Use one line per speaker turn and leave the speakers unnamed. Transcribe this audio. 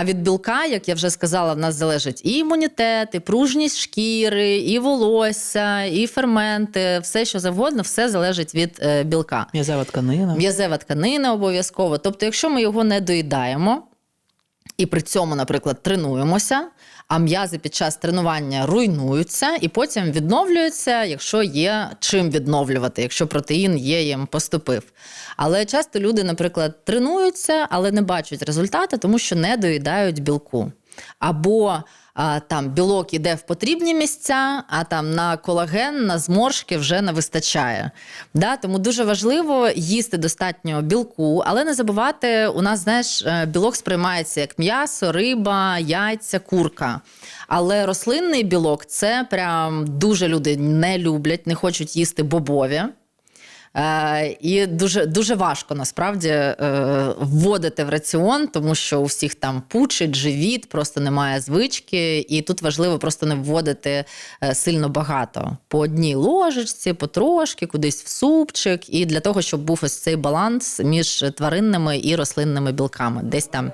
А від білка, як я вже сказала, в нас залежить і імунітет, і пружність шкіри, і волосся, і ферменти, все що завгодно, все залежить від е, білка.
М'язева тканина.
М'язева тканина обов'язково. Тобто, якщо ми його не доїдаємо і при цьому, наприклад, тренуємося, а м'язи під час тренування руйнуються і потім відновлюються, якщо є чим відновлювати, якщо протеїн є їм поступив. Але часто люди, наприклад, тренуються, але не бачать результати, тому що не доїдають білку. Або там білок іде в потрібні місця, а там на колаген, на зморшки вже не вистачає. Да? Тому дуже важливо їсти достатньо білку, але не забувати, у нас знаєш, е, білок сприймається як м'ясо, риба, яйця, курка. Але рослинний білок це прям дуже люди не люблять, не хочуть їсти бобові. Е, і дуже, дуже важко насправді е, вводити в раціон, тому що у всіх там пучить, живіт, просто немає звички. І тут важливо просто не вводити е, сильно багато. По одній ложечці, потрошки, кудись в супчик. І для того, щоб був ось цей баланс між тваринними і рослинними білками. Десь там